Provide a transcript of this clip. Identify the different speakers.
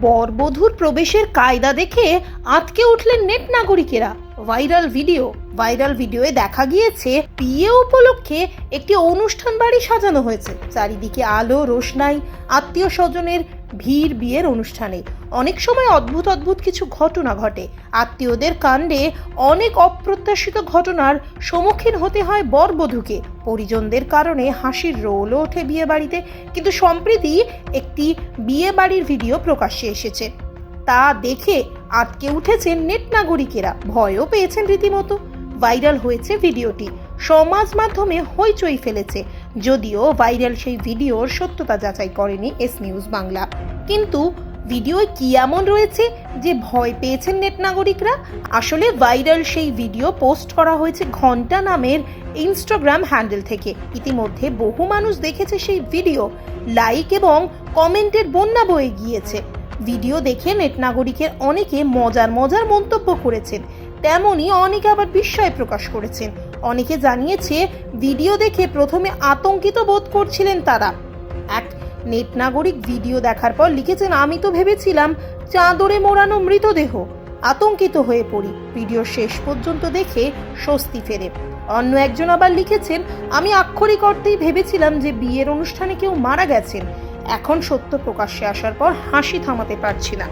Speaker 1: বরবধূর প্রবেশের কায়দা দেখে আটকে উঠলেন নেট নাগরিকেরা। Viral video. ভাইরাল ভিডিওয়ে দেখা গিয়েছে, বিয়ে উপলক্ষে একটি অনুষ্ঠান বাড়ি সাজানো হয়েছে। চারিদিকে আলো, রোশনাই, আত্মীয় স্বজনের ভিড় বিয়ের অনুষ্ঠানে। অনেক সময় অদ্ভুত অদ্ভুত কিছু ঘটনা ঘটে। আত্মীয়দের কাণ্ডে অনেক অপ্রত্যাশিত ঘটনার সম্মুখীন হতে হয় বরবধূকে। পরিজনদের কারণে হাসির রোলও ওঠে বিয়ে বাড়িতে কিন্তু সম্প্রতি একটি বিয়ে বাড়ির ভিডিও প্রকাশ্যে এসেছে। তা দেখে আটকে উঠেছেন নেট নাগরিকেরা। ভয়ও পেয়েছেন রীতিমতো। ভাইরাল হয়েছে ভিডিওটি। সমাজ মাধ্যমে হইচই ফেলেছে। যদিও ভাইরাল সেই ভিডিওর সত্যতা যাচাই করেনি এস নিউজ বাংলা। কিন্তু ভিডিওয় কি এমন রয়েছে যে ভয় পেয়েছেন নেট নাগরিকরা? আসলে ভাইরাল সেই ভিডিও পোস্ট করা হয়েছে ঘণ্টা নামের ইনস্টাগ্রাম হ্যান্ডেল থেকে। ইতিমধ্যে বহু মানুষ দেখেছে সেই ভিডিও, লাইক এবং কমেন্টের বন্যা বয়ে গিয়েছে। ভিডিও দেখে নেট নাগরিকের অনেকে মজার মজার মন্তব্য করেছেন। তেমনই অনেকে আবার বিস্ময় প্রকাশ করেছেন। অনেকে জানিয়েছে, ভিডিও দেখে প্রথমে আতঙ্কিত বোধ করছিলেন তারা। এক নেট নাগরিক ভিডিও দেখার পর লিখেছেন, আমি তো ভেবেছিলাম চাদরে মোড়ানো মৃতদেহ। আতঙ্কিত হয়ে পড়ি। ভিডিও শেষ পর্যন্ত দেখে স্বস্তি ফেরে। অন্য একজন আবার লিখেছেন, আমি আক্ষরিক অর্থেই ভেবেছিলাম যে বিয়ের অনুষ্ঠানে কেউ মারা গেছেন। এখন সত্য প্রকাশ্যে আসার পর হাসি থামাতে পারছি না।